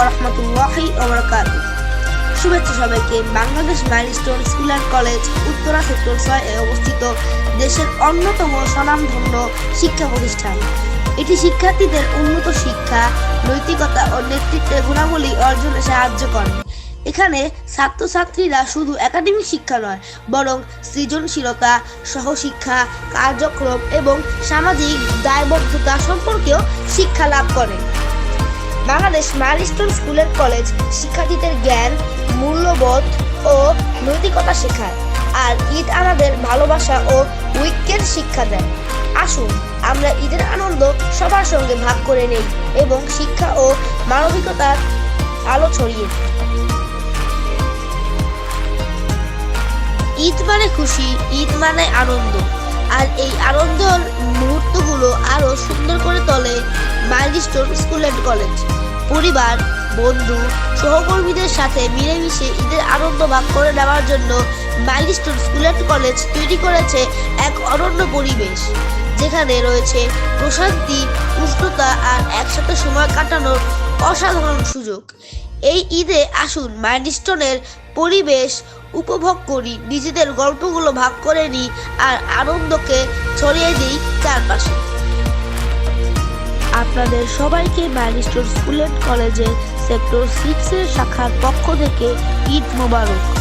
ওরহমতুল্লাহি ওবরাকাত শুভেচ্ছা সবাইকে। Bangladesh Milestone School and College, Uttara sector ছয় এ অবস্থিত দেশের অন্যতম স্বনামধন্য শিক্ষা প্রতিষ্ঠান। এটি শিক্ষার্থীদের উন্নত শিক্ষা, নৈতিকতা ও নেতৃত্বের গুণাবলী অর্জনে সাহায্য করে। এখানে ছাত্রছাত্রীরা শুধু একাডেমিক শিক্ষা নয়, বরং সৃজনশীলতা, সহশিক্ষা, কার্যক্রম এবং সামাজিক দায়বদ্ধতা সম্পর্কেও শিক্ষা লাভ করে। Bangladesh Milestone School and College শিক্ষার্থীদের জ্ঞান, মূল্যবোধ ও নৈতিকতা শেখায় আর ঈদ আমাদের ভালোবাসা ও ঐক্যের শিক্ষা দেয়। আসুন, আমরা ঈদের আনন্দ সবার সঙ্গে ভাগ করে নেই এবং শিক্ষা ও মানবিকতার আলো ছড়িয়ে ঈদ মানে খুশি, ঈদ মানে আনন্দ। আর এই আনন্দর মুহূর্তগুলো আরও সুন্দর করে তোলে মাইলস্টোন স্কুল অ্যান্ড কলেজ পরিবার, বন্ধু, সহকর্মীদের সাথে মিলেমিশে ঈদের আনন্দ ভাগ করে নেওয়ার জন্য মাইলস্টোন স্কুল অ্যান্ড কলেজ তৈরি করেছে এক অনন্য পরিবেশ। যেখানে রয়েছে প্রশান্তি, উষ্ণতা আর একসাথে সময় কাটানোর অসাধারণ সুযোগ। এই ঈদে আসুন মাইলস্টোনের পরিবেশ উপভোগ করি, নিজেদের গল্পগুলো ভাগ করে নিই আর আনন্দকে ছড়িয়ে দিই চারপাশে। আপনাদের সবাইকে ব্যারিস্টার স্কুল অ্যান্ড কলেজের সেক্টর সিক্সের শাখার পক্ষ থেকে ঈদ মোবারক।